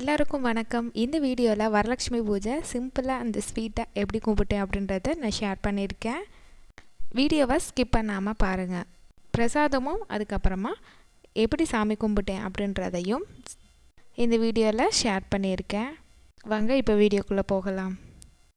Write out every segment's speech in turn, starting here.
எல்லாருக்கும் வணக்கம். இந்த வீடியோவில் வரலட்சுமி பூஜை சிம்பிளாக அந்த ஸ்வீட்டை எப்படி கும்பிட்டேன் அப்படின்றத நான் ஷேர் பண்ணியிருக்கேன். வீடியோவை ஸ்கிப் பண்ணாமல் பாருங்கள் பிரசாதமும் அதுக்கப்புறமா எப்படி சாமி கும்பிட்டேன் அப்படின்றதையும் இந்த வீடியோவில் ஷேர் பண்ணியிருக்கேன். வாங்க இப்போ வீடியோக்குள்ளே போகலாம்.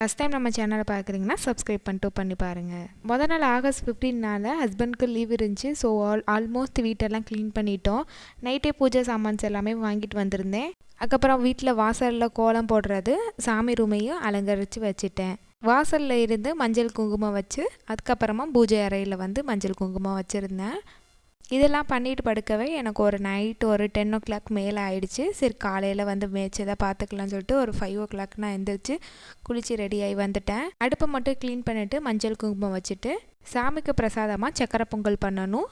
ஃபஸ்ட் டைம் நம்ம சேனலை பார்க்குறீங்கன்னா சப்ஸ்கிரைப் பண்ணிட்டு பண்ணி பாருங்கள் முத நாள் ஆகஸ்ட் ஃபிஃப்டீன்னால ஹஸ்பண்ட்க்கு லீவ் இருந்துச்சு. ஸோ ஆல் ஆல்மோஸ்ட் வீட்டெல்லாம் க்ளீன் பண்ணிட்டோம். நைட்டே பூஜை சாமான்ஸ் எல்லாமே வாங்கிட்டு வந்திருந்தேன். அதுக்கப்புறம் வீட்டில் வாசலில் கோலம் போடுறது சாமி ரூமையும் அலங்கரித்து வச்சுட்டேன். வாசலில் இருந்து மஞ்சள் குங்குமம் வச்சு அதுக்கப்புறமா பூஜை அறையில் வந்து மஞ்சள் குங்குமம் வச்சுருந்தேன். இதெல்லாம் பண்ணிட்டு படுக்கவே எனக்கு ஒரு நைட் ஒரு டென் ஓ கிளாக் மேலே ஆயிடுச்சு. சரி காலையில் வந்து மேய்ச்சதை பார்த்துக்கலாம்னு சொல்லிட்டு ஒரு ஃபைவ் ஓ கிளாக் நான் எழுந்திரிச்சு குளித்து ரெடியாகி வந்துட்டேன். அடுப்பை மட்டும் க்ளீன் பண்ணிவிட்டு மஞ்சள் குங்குமம் வச்சுட்டு சாமிக்கு பிரசாதமாக சக்கரை பொங்கல் பண்ணணும்.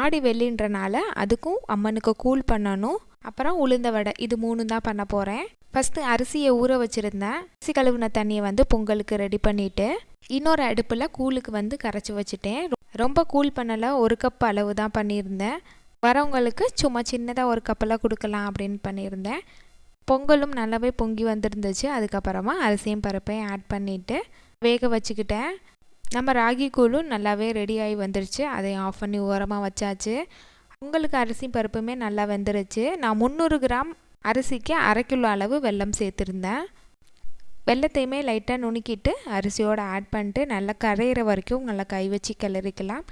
ஆடி வெள்ளின்றனால அதுக்கும் அம்மனுக்கு கூழ் பண்ணணும். அப்புறம் உளுந்த வடை இது மூணு தான் பண்ண போகிறேன் ஃபஸ்ட்டு அரிசியை ஊற வச்சுருந்தேன். அரிசி கழுவுன தண்ணியை வந்து பொங்கலுக்கு ரெடி பண்ணிவிட்டு இன்னொரு அடுப்பில் கூழுக்கு வந்து கரைச்சி வச்சுட்டேன். ரொம்ப கூல் பண்ணலை ஒரு கப் அளவு தான் பண்ணியிருந்தேன். வரவங்களுக்கு சும்மா சின்னதாக ஒரு கப்பெல்லாம் கொடுக்கலாம் அப்படின்னு பண்ணியிருந்தேன். பொங்கலும் நல்லாவே பொங்கி வந்திருந்துச்சு. அதுக்கப்புறமா அரிசியும் பருப்பையும் ஆட் பண்ணிவிட்டு வேக வச்சுக்கிட்டேன். நம்ம ராகி கூழும் நல்லாவே ரெடி ஆகி வந்துருச்சு. அதையும் ஆஃப் பண்ணி ஓரமாக வச்சாச்சு. உங்களுக்கு அரிசி பருப்புமே நல்லா வெந்துருச்சு. நான் முந்நூறு கிராம் அரிசிக்கு அரை கிலோ அளவு வெல்லம் சேர்த்துருந்தேன். வெள்ளத்தையுமே லைட்டாக நுணுக்கிட்டு அரிசியோடு ஆட் பண்ணிட்டு நல்லா கரையிற வரைக்கும் நல்லா கை வச்சு கிளறிக்கலாம்.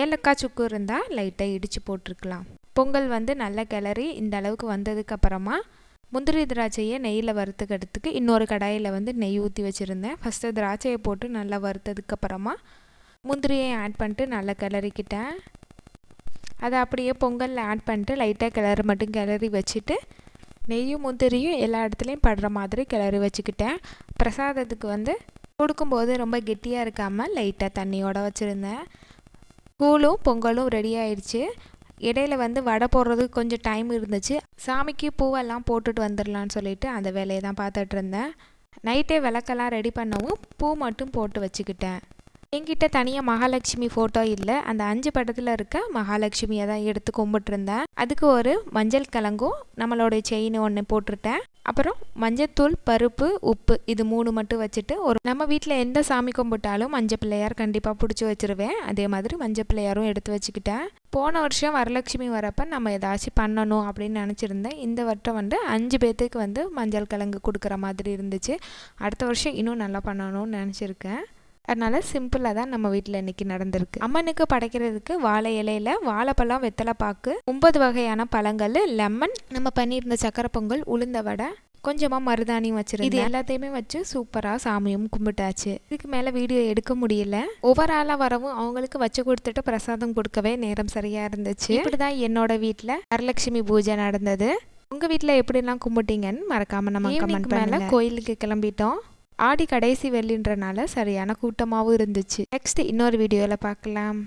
ஏலக்காய் சுக்கு இருந்தால் லைட்டாக இடித்து போட்டிருக்கலாம். பொங்கல் வந்து நல்லா கிளறி இந்த அளவுக்கு வந்ததுக்கப்புறமா முந்திரி திராட்சையை நெய்யில் வறுத்துக்கிறதுக்கு இன்னொரு கடாயில் வந்து நெய் ஊற்றி வச்சுருந்தேன். ஃபஸ்ட்டு திராட்சையை போட்டு நல்லா வறுத்ததுக்கப்புறமா முந்திரியை ஆட் பண்ணிட்டு நல்லா கிளறிக்கிட்டேன். அதை அப்படியே பொங்கலில் ஆட் பண்ணிட்டு லைட்டாக கிளறு மட்டும் கிளறி வச்சுட்டு நெய்யும் முந்திரியும் எல்லா இடத்துலையும் படுற மாதிரி கிளறி வச்சுக்கிட்டேன். பிரசாதத்துக்கு வந்து கொடுக்கும்போது ரொம்ப கெட்டியாக இருக்காமல் லைட்டாக தண்ணியோட வச்சுருந்தேன். கூழும் பொங்கலும் ரெடி ஆயிடுச்சு. இடையில வந்து வடை போடுறதுக்கு கொஞ்சம் டைம் இருந்துச்சு. சாமிக்கு பூவெல்லாம் போட்டுட்டு வந்துடலான்னு சொல்லிட்டு அந்த வேலையை தான் பார்த்துட்டு இருந்தேன். நைட்டே விளக்கெல்லாம் ரெடி பண்ணவும் பூ மட்டும் போட்டு வச்சுக்கிட்டேன். என்கிட்ட தனியாக மகாலட்சுமி ஃபோட்டோ இல்லை. அந்த அஞ்சு படத்தில் இருக்க மகாலட்சுமியை தான் எடுத்து கும்பிட்டுருந்தேன். அதுக்கு ஒரு மஞ்சள் கிழங்கும் நம்மளோட செயின் ஒன்று போட்டுருட்டேன் அப்புறம் மஞ்சத்தூள் பருப்பு உப்பு இது மூணு மட்டும் வச்சுட்டு ஒரு நம்ம வீட்டில் எந்த சாமி கும்பிட்டாலும் மஞ்சள் பிள்ளையார் கண்டிப்பாக பிடிச்சி வச்சுருவேன். அதே மாதிரி மஞ்சள் பிள்ளையாரும் எடுத்து வச்சுக்கிட்டேன். போன வருஷம் வரலட்சுமி வரப்போ நம்ம ஏதாச்சும் பண்ணணும் அப்படின்னு நினச்சிருந்தேன். இந்த வருஷம் வந்து அஞ்சு பேர்த்துக்கு வந்து மஞ்சள் கிழங்கு கொடுக்குற மாதிரி இருந்துச்சு. அடுத்த வருஷம் இன்னும் நல்லா பண்ணணும்னு நினச்சிருக்கேன். அதனால் சிம்பிளாக தான் நம்ம வீட்டில் இன்றைக்கி நடந்திருக்கு. அம்மனுக்கு படைக்கிறதுக்கு வாழை இலையில் வாழைப்பழம் வெத்தலை பாக்கு ஒன்பது வகையான பழங்கள் லெமன் நம்ம பண்ணியிருந்த சக்கரை பொங்கல் உளுந்த வடை கொஞ்சமாக மருதாணியும் வச்சிருந்தேன். இது எல்லாத்தையுமே வச்சு சூப்பராக சாமியும் கும்பிட்டாச்சு. இதுக்கு மேலே வீடியோ எடுக்க முடியல. ஒவ்வொரு ஆளாக வரவும் அவங்களுக்கு வச்சு கொடுத்துட்டு பிரசாதம் கொடுக்கவே நேரம் சரியாக இருந்துச்சு. இப்படி தான் என்னோட வீட்டில் வரலட்சுமி பூஜை நடந்தது. உங்கள் வீட்டில் எப்படிலாம் கும்பிட்டீங்கன்னு மறக்காமல் நம்ம கமெண்ட் மேலே கோயிலுக்கு கிளம்பிட்டோம். ஆடி கடைசி வெள்ளின்றனால சரியான கூட்டமாகவும் இருந்துச்சு. நெக்ஸ்ட் இன்னொரு வீடியோவில் பார்க்கலாம்.